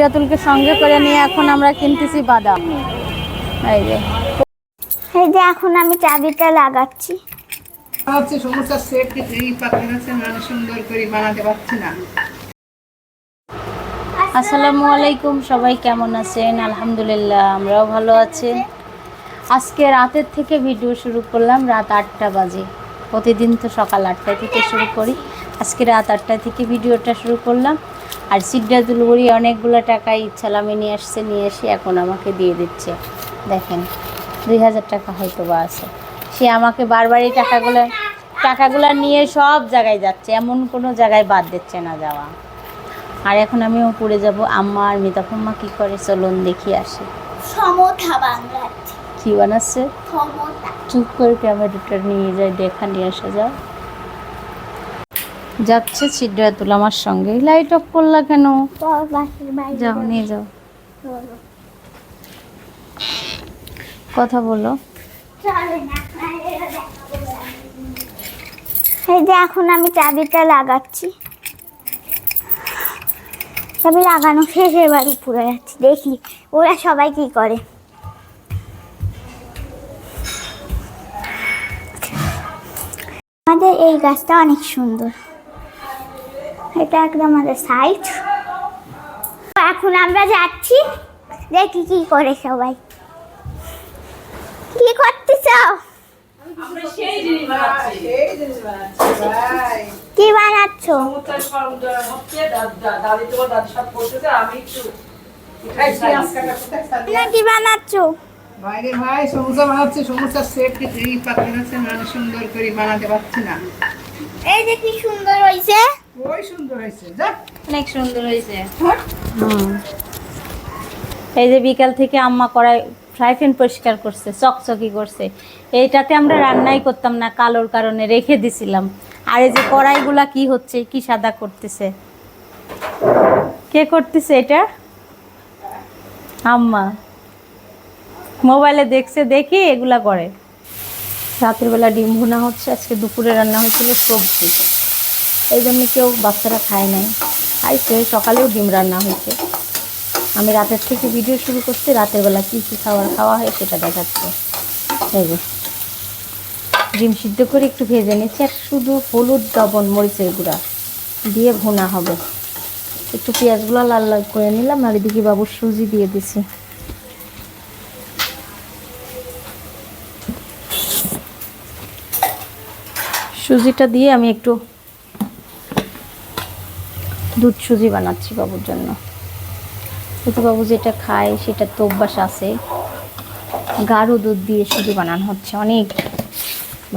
জাতুলকে সঙ্গে করে নিয়ে এখন আমরা কিনতেছি বাদাম এই যে। এই যে এখন আমি চাবিটা লাগাচ্ছি। হচ্ছে সমস্যা সেট এই পাখি হচ্ছে মানে সুন্দর করে বানাতে পারছি না। আসসালামু আলাইকুম সবাই কেমন আছেন? আলহামদুলিল্লাহ আমরাও ভালো আছি। আজকে রাতের থেকে ভিডিও শুরু করলাম রাত আটটা বাজে। প্রতিদিন তো সকাল আটটা থেকে শুরু করি। আজকে রাত আটটা থেকে ভিডিওটা শুরু করলাম। আর সিদ্ধাতুল বুড়ি অনেকগুলো টাকা ইচ্ছালামে নিয়ে আসছে নিয়ে এসে এখন আমাকে দিয়ে দিচ্ছে। দেখেন দুই হাজার টাকা হয়তো বা আছে। সে আমাকে বারবার এই টাকাগুলো টাকাগুলো নিয়ে সব জায়গায় যাচ্ছে এমন কোনো জায়গায় বাদ দিচ্ছে না যাওয়া। আর এখন আমি উপরে যাব আম্মা আর মিতাফম্মা কি করে চলুন দেখি আসি। সমতা কি বানাচ্ছে? চুপ করে ক্যামেরাটা নিয়ে যায় দেখা নিয়ে আসা যায় যাচ্ছে সিদ্ধাতুল আমার সঙ্গে। লাইট অফ করলা কেন? যাও, নিয়ে যাও। কথা বলো। এই যে এখন আমি চাবিটা লাগাচ্ছি। চাবি লাগানো শেষ, এবার উপরে যাচ্ছি। দেখি, ওরা সবাই কি করে? আমাদের এই গাছটা অনেক সুন্দর। এটা একদম আমাদের সাইড এখন আমরা যাচ্ছি দেখি কি করে সবাই। কি করতেছ? কি বানাচ্ছ? কি বানাচ্ছ? বাইরে ভাই সমুচা বানাচ্ছে সমুচার সেট এই পাখি হচ্ছে মানে সুন্দর করে বানাতে পারছি না। এই যে কি সুন্দর হয়েছে ওই সুন্দর হয়েছে অনেক সুন্দর হয়েছে। হুম। এই যে বিকাল থেকে আম্মা কড়াই ফ্রাই প্যান পরিষ্কার করছে চকচকি করছে। এইটাতে আমরা রান্নাই করতাম না কালোর কারণে রেখে দিছিলাম। আর এই যে কড়াইগুলা কি হচ্ছে কি সাদা করতেছে? কে করতেছে এটা? আম্মা। মোবাইলে দেখছে দেখি এগুলা করে। রাতের বেলা ডিম ভুনা হচ্ছে আজকে দুপুরে রান্না হয়েছিল সবজি। এই জন্য কেউ বাচ্চারা খায় নাই। খাইছে সকালেও ডিম রান্না হয়েছে। আমি রাতের থেকে ভিডিও শুরু করছি, রাতের বেলা কী কী খাবার খাওয়া হয় সেটা দেখাচ্ছে। এই যে, ডিম সিদ্ধ করে একটু ভেজে নিচ্ছি আর শুধু হলুদ, লবণ, মরিচের গুঁড়া দিয়ে ভুনা হবে। একটু পেঁয়াজগুলো লাল লাল করে নিলাম, আর এদিকে বাবুর সুজি দিয়ে দিছি। সুজিটা দিয়ে আমি একটু দুধ সুজি বানাচ্ছি বাবুর জন্য। যেহেতু বাবু যেটা খায়, সেটা তো অভ্যাস আছে। গাঢ় দুধ দিয়ে সুজি বানানো হচ্ছে। অনেক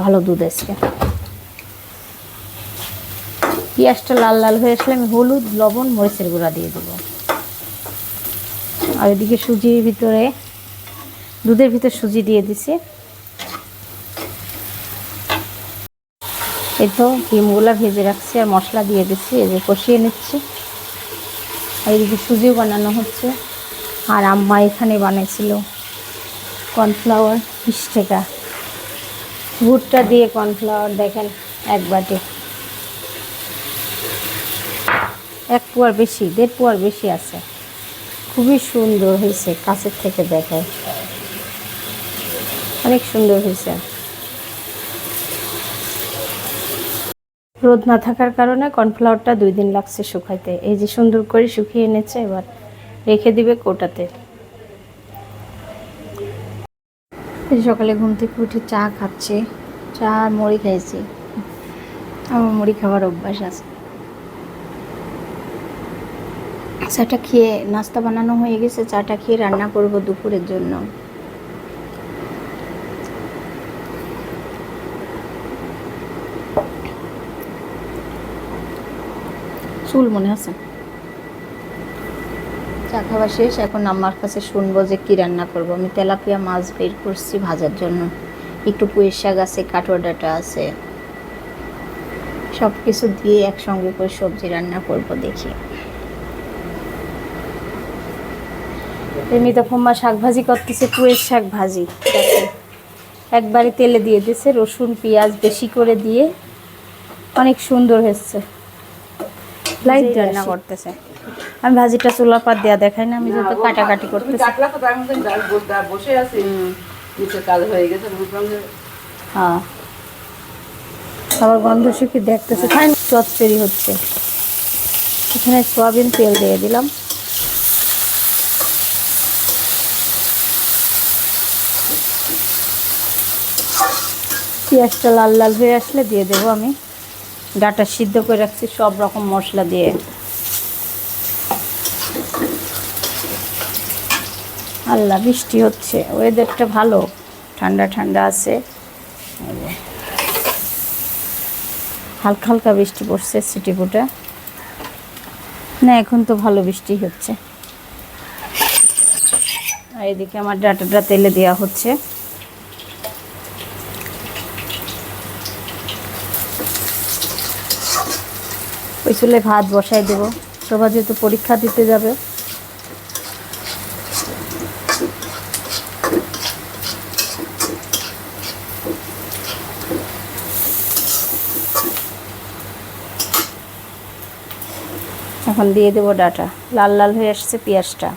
ভালো দুধ এসছে পেঁয়াজটা লাল লাল হয়ে আসলে আমি হলুদ, লবণ, মরিচের গুঁড়া দিয়ে দেবো। আর এদিকে সুজির ভিতরে, দুধের ভিতরে সুজি দিয়ে দিছি। এই তো ডিমগুলা ভেজে রাখছি আর মশলা দিয়ে দিচ্ছি, এই যে কষিয়ে নিচ্ছি। আর এদিকে সুজিও বানানো হচ্ছে। আর আম্মা এখানে বানিয়েছিল কর্নফ্লাওয়ার বিশ টাকা। ভুট্টা দিয়ে কর্নফ্লাওয়ার দেখেন এক বাটি। এক পোয়ার বেশি, দেড় পোয়ার বেশি আছে। খুবই সুন্দর হয়েছে, কাছের থেকে দেখায়। অনেক সুন্দর হয়েছে। রোদ না থাকার কারণে কর্নফ্লাওয়ারটা দুই দিন লাগছে শুকাইতে। এই যে সুন্দর করে শুকিয়ে এনেছে, এবার রেখে দিবে কোটাতে। সকালে ঘুম থেকে উঠে চা খাচ্ছে, চা আর মুড়ি খাইছি। আমার মুড়ি খাওয়ার অভ্যাস আছে। চাটা খেয়ে নাস্তা বানানো হয়ে গেছে, চাটা খেয়ে রান্না করব দুপুরের জন্য। চুল মনে আছে? চা খাওয়া শেষ এখন আমার কাছে শুনব যে কী রান্না করব। আমি তেলাপিয়া মাছ বের করছি ভাজার জন্য। একটু পুঁয়ের শাক আছে কাটোয়া ডাটা আছে। সব কিছু দিয়ে একসঙ্গে করে সবজি রান্না করব দেখি। এমনি তখন মা শাক ভাজি করতেছে পুঁয়ের শাক ভাজি। একবারে তেলে দিয়ে দিয়েছে রসুন পেঁয়াজ বেশি করে দিয়ে অনেক সুন্দর হয়েছে। লাইট রান্না করতেছে। আমি ভাজিটা চুলার পাত দেওয়া দেখাই না আমি যত কাটাকাটি করতেছি। বস- আছি। কাজ হয়ে গেছে হ্যাঁ। আবার গন্ধ শুকি দেখতেছে খাই চচ্চড়ি হচ্ছে। এখানে সয়াবিন তেল দিয়ে দিলাম। পেঁয়াজটা লাল লাল হয়ে আসলে দিয়ে দেবো আমি। ডাটা সিদ্ধ করে রাখছি, সব রকম মশলা দিয়ে। আল্লাহ, বৃষ্টি হচ্ছে ওয়েদারটা ভালো, ঠান্ডা ঠান্ডা আছে। হালকা হালকা বৃষ্টি পড়ছে সিটিপুটা না, এখন তো ভালো বৃষ্টি হচ্ছে। আর এদিকে আমার ডাটাটা তেলে দেওয়া হচ্ছে। ওই চুলে ভাত বসাই দেবো। শোভা যেহেতু পরীক্ষা দিতে যাবে। এখন দিয়ে দেবো ডাটা। লাল লাল হয়ে আসছে পেঁয়াজটা।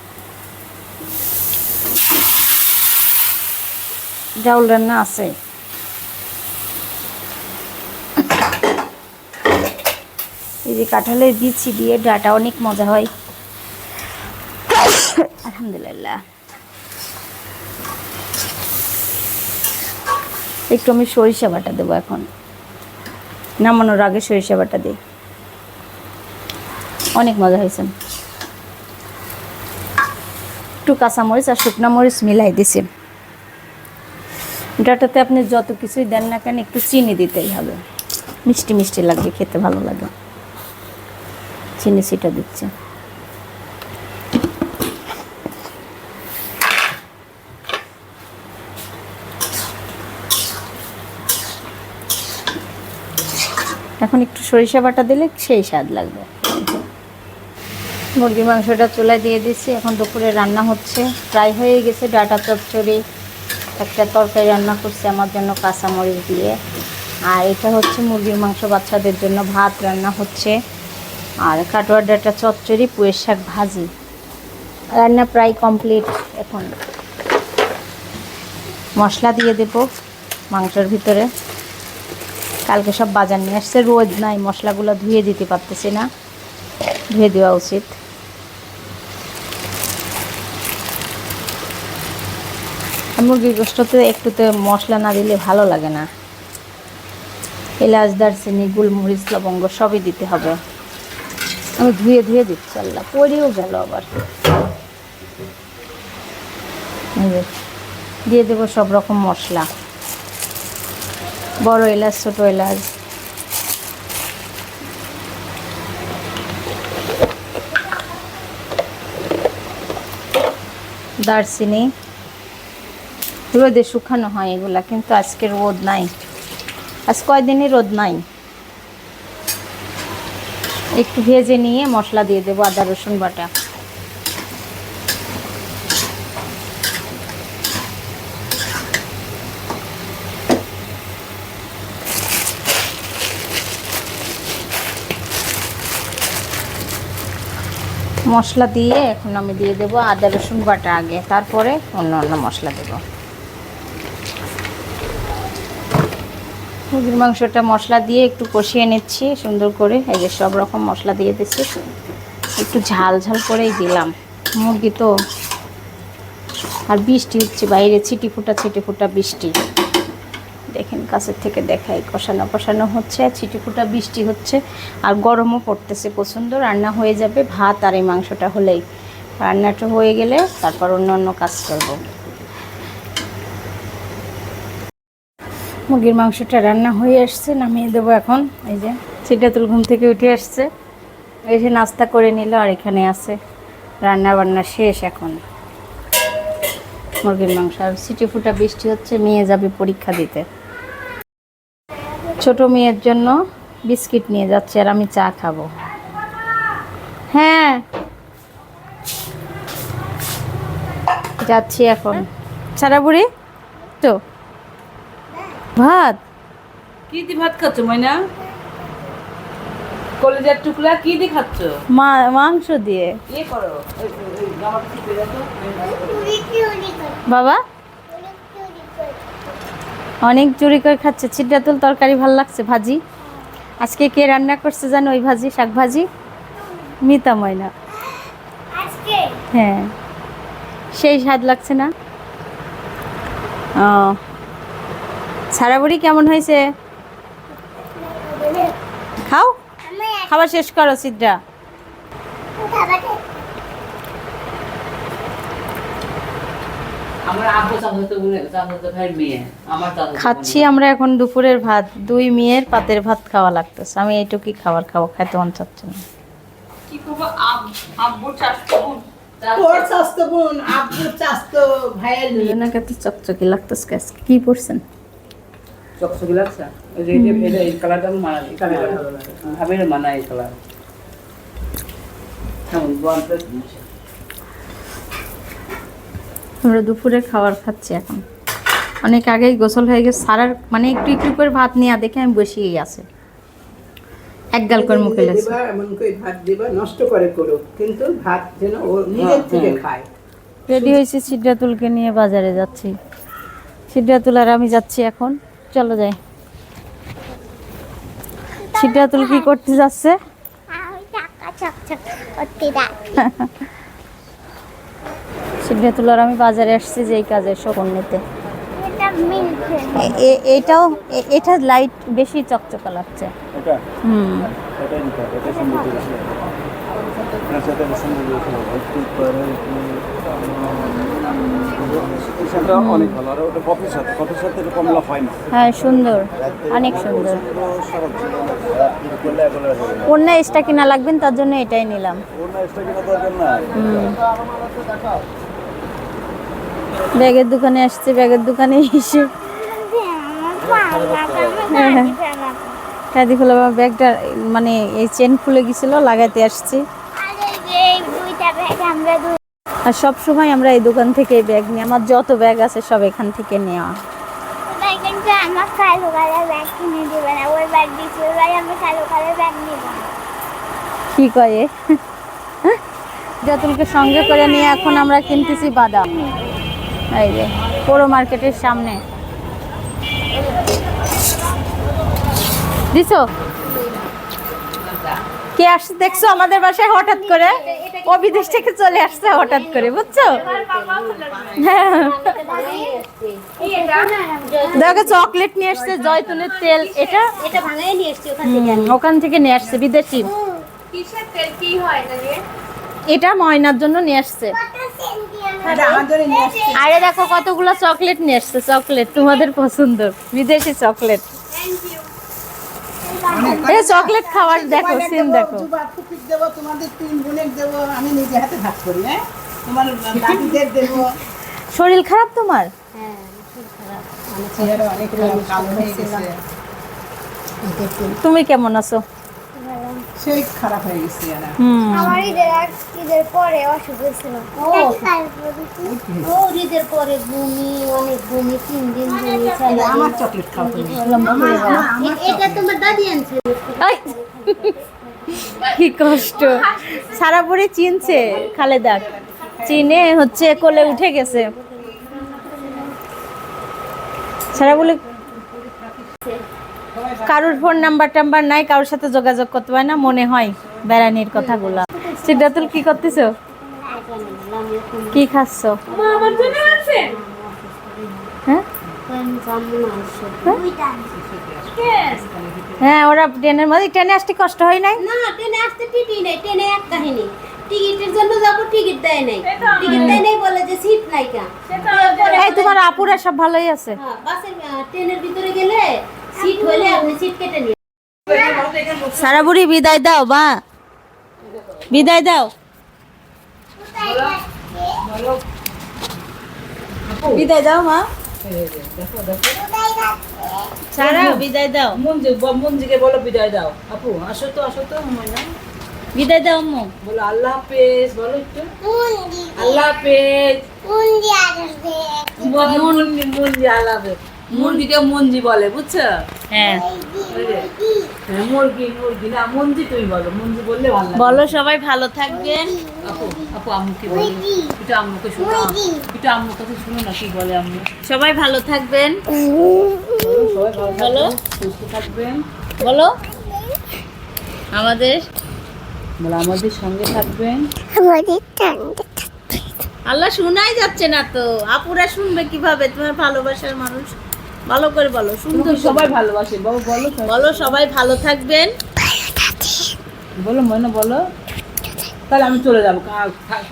ডাউল রান্না আছে। এই যে কাঁঠালের বিচি দিয়ে ডাটা অনেক মজা হয়। আলহামদুলিল্লাহ। একটু আমি সরিষা বাটা দেবো এখন। নামানোর আগে সরিষা বাটা দিই। অনেক মজা হয়েছে। একটু কাঁচামরিচ আর শুকনো মরিচ মিলাই দিছি। ডাটাতে আপনি যত কিছুই দেন না কেন একটু চিনি দিতেই হবে। মিষ্টি মিষ্টি লাগবে, খেতে ভালো লাগে। চিনি সিটা দিচ্ছে। এখন একটু সরিষা বাটা দিলে সেই স্বাদ লাগবে। মুরগির মাংসটা চুলায় দিয়ে দিচ্ছি। এখন দুপুরে রান্না হচ্ছে। প্রায় হয়ে গেছে ডাটা চচ্চড়ি। একটা তরকারি রান্না করছি আমার জন্য কাঁচামরিচ দিয়ে। আর এটা হচ্ছে মুরগির মাংস বাচ্চাদের জন্য ভাত রান্না হচ্ছে। আর কাটোয়ার ডাটা চচ্চড়ি পুয়ের শাক ভাজি। রান্না প্রায় কমপ্লিট এখন। মশলা দিয়ে দেব মাংসের ভিতরে। কালকে সব বাজার নিয়ে আসছে রোদ নাই, মশলাগুলো ধুয়ে দিতে পারতেছি না। ধুয়ে দেওয়া উচিত। মুরগির গোষ্ঠতে একটুতে মশলা না দিলে ভালো লাগে না। এলাচ, দারচিনি, গোলমরিচ, লবঙ্গ সবই দিতে হবে। আমি ধুয়ে ধুয়ে দিচ্ছি, আল্লাহ পরেও গেল আবার। দিয়ে দেবো সব রকম মশলা। বড় এলাচ, ছোটো এলাচ। দারচিনি। রোদে শুকানো হয় এগুলা, কিন্তু আজকে রোদ নাই। আজ কয়দিনই রোদ নাই? একটু ভেজে নিয়ে মশলা দিয়ে দেবো আদা, রসুন বাটা। মশলা দিয়ে এখন আমি দিয়ে দেবো আদা, রসুন বাটা আগে, তারপরে অন্য অন্য মশলা দেবো। মুরগির মাংসটা মশলা দিয়ে একটু কষিয়ে নিচ্ছি, সুন্দর করে। এই যে সব রকম মশলা দিয়ে দিচ্ছি। একটু ঝাল ঝাল করেই দিলাম। মুরগি তো আর বৃষ্টি হচ্ছে, বাইরে ছিটি ফুটা ছিটি ফুটা বৃষ্টি। দেখেন, কাছের থেকে দেখাই, কষানো কষানো হচ্ছে, ছিটি ফুটা বৃষ্টি হচ্ছে, আর গরমও পড়তেছে প্রচণ্ড, রান্না হয়ে যাবে, ভাত আর এই মাংসটা হলেই। রান্নাটা হয়ে গেলে তারপর অন্য অন্য কাজ করব। মুরগির মাংসটা রান্না হয়ে আসছে, নামিয়ে দেবো এখন। এই যে সিটাতুল ঘুম থেকে উঠে আসছে। এসে নাস্তা করে নিল আর এখানে আছে রান্না বান্না শেষ এখন। মুরগির মাংস আর সিটি ফুটা বৃষ্টি হচ্ছে, মেয়ে যাবে পরীক্ষা দিতে। ছোট মেয়ের জন্য বিস্কিট নিয়ে যাচ্ছে আর আমি চা খাব। হ্যাঁ। যাচ্ছি এখন। সারা বুড়ি? তো। ভাত? কি দি ভাত খাচ্ছ ময়না? কলেজের টুকরা কি দিয়ে খাচ্ছ? মা মাংস দিয়ে। ইয়ে করো বাবা? অনেক চুরি করে খাচ্ছে। ছিটাতুল তরকারি ভালো লাগছে ভাজি? আজকে কে রান্না করছে জানো ওই ভাজি শাক ভাজি মিতা ময়না। হ্যাঁ। সেই স্বাদ লাগছে না? ও। সারাবুড়ি কেমন হয়েছে? খাও। খাবার শেষ করো চাচাতো খাচ্ছি আমরা এখন দুপুরের ভাত। দুই মেয়ের পাতের ভাত খাওয়া লাগতেছে। আমি এইটুকুই খাবার খাব খাইতে মন চাচ্ছে না। চকচকি লাগতেছে কি পড়ছেন? চকচকে লাগছে? ওই যে এটা এটা এই কালারটা আমার মানায় এই কালারটা ভালো লাগে। মানায় এই কালার। আমরা দুপুরে খাবার খাচ্ছি এখন। অনেক আগেই গোসল হয়ে গেছে। সারার মানে একটু একটু করে ভাত নিয়ে দেখে আমি বসিয়েই আছে। এক গাল করে মুখে লেগেছে। এমন করে ভাত দিবা নষ্ট করে করো। কিন্তু ভাত যেন ও নিজের থেকে খায়। রেডি হয়েছি সিদ্ধাতুলকে নিয়ে বাজারে যাচ্ছি। সিদ্ধাতুল আর আমি যাচ্ছি এখন। চলো যাই। সিদ্ধাতুল কি করতে যাচ্ছে? সিদ্ধাতুল আর আমি বাজারে আসছি যে এই কাজের শোকন নিতে। এটাও এটা লাইট বেশি চকচকা লাগছে। এটা? হুম। সেটা অনেক ভালো। আর ওটা কফির সাথে কফির সাথে কমলা হয় না। হ্যাঁ সুন্দর। অনেক সুন্দর। অন্য এক্সট্রা কিনা লাগবেন তার জন্য এটাই নিলাম। ওর এক্সট্রা কিনা দরকার নাই ব্যাগের দোকানে আসছে ব্যাগের দোকানে এসে। হ্যাঁ। ব্যাগটা মানে এই চেন খুলে গেছিল লাগাইতে আসছি। আর সব সময় আমরা এই দোকান থেকে ব্যাগ নিই। আমার যত ব্যাগ আছে সব এখান থেকে নেওয়া। আমার কালো কালার ব্যাগ কিনে দেবে না। ব্যাগ দিচ্ছে ভাই আমি কালো কালার ব্যাগ নিব কি কয়ে যতুলকে সঙ্গে করে নিয়ে এখন আমরা কিনতেছি বাদাম। এই যে পুরো মার্কেটের সামনে। দিছো? কে আসছে? দেখছ আমাদের বাসায় হঠাৎ করে? ও বিদেশ থেকে চলে আসছে হঠাৎ করে বুঝছ? হ্যাঁ দেখো চকলেট নিয়ে আসছে জয়তুনের তেল। এটা? ওখান থেকে। নিয়ে আসছে বিদেশি। এটা ময়নার জন্য নিয়ে আসছে। আরে দেখো কতগুলো চকলেট নিয়ে আসছে চকলেট তোমাদের পছন্দ। বিদেশি চকলেট। এই চকলেট খাওয়ার দেখো সিন দেখো। দেবো তোমাদের তিন বোনের দেবো আমি নিজে হাতে ভাগ করি হ্যাঁ? তোমার দাদিদের দেবো। শরীর খারাপ তোমার? চেহারা অনেক কালো হয়ে গেছে। তুমি কেমন আছো? সেই খারাপ হয়ে গেছে আমার ঈদের ঈদের পরে অসুখ হয়েছিল। ও। ঈদের পরে বমি অনেক বমি তিন দিন বমি আমার চকলেট খাও তুমি। এটা তোমার দাদি আনছে। কি কষ্ট। সারা পরে চিনছে খালেদা। চিনে হচ্ছে কোলে উঠে গেছে। সারা বলে কারোর ফোন নাম্বার টাম্বার নাই কারোর সাথে যোগাযোগ করতে পারে না মনে হয় বেড়ানির কথাগুলো। সিদ্ধাতুল কি করতেছো? কি খাচ্ছ? হ্যাঁ? হ্যাঁ ওরা ট্রেনের মধ্যে ট্রেনে আসতে কষ্ট হয় নাই? না ট্রেনে আসতে টিটি নেই ট্রেনে এক কাহিনী। টিকিটের জন্য যাব টিকিট দেয় নাই। টিকিট দেয় নাই বলে যে সিট নাই কা এই তোমার আপুরা সব ভালোই আছে। হ্যাঁ, বাসের ট্রেনের ভিতরে আপনি সিট কেটে নিন সারা বুড়ি বিদায় দাও বা বিদায় দাও। বিদায় দাও মা। সারা বিদায় দাও। মুঞ্জি মুঞ্জিকে বলো বিদায় দাও। আপু আসো তো আসো তো বিদায় দাও আম্মু। বলো আল্লাহ হাফেজ বলো একটু। আল্লাহ হাফেজ। আল্লাহ হাফেজ। মুরগিকে মঞ্জি বলে বুঝছ? হ্যাঁ। হ্যাঁ, মুরগি মুরগি। না মঞ্জি তুমি বলো মঞ্জি বললে ভালো বলো সবাই ভালো থাকবেন। আপু আপু আম্মুকে বলো? একটু আম্মুকে শোনো। একটু আম্মুর কথা শুনো না কি বলে আম্মু? সবাই ভালো থাকবেন। সবাই ভালো বলো। সুস্থ থাকবেন। বলো আমাদের বলে আমাদের সঙ্গে থাকবেন। আমাদের ঠান্ডা আল্লাহ শোনাই যাচ্ছে না তো। আপুরা শুনবে কীভাবে? তোমার ভালোবাসার মানুষ। ভালো করে বলো সুন্দর সবাই ভালোবাসে বলো বলো সবাই। ভালো থাকবেন। বলো মনে বলো। তাহলে আমি চলে যাব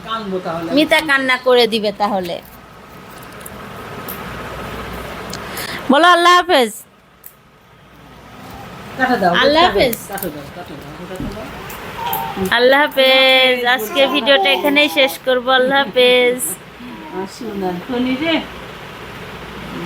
কানবো তাহলে। মিতা কান্না করে দিবে তাহলে। বলো আল্লাহ হাফেজ। আল্লাহ হাফেজ। আল্লাহ হাফেজ। আজকে ভিডিওটা এখানেই শেষ করব আল্লাহ হাফেজ। আসি না রে।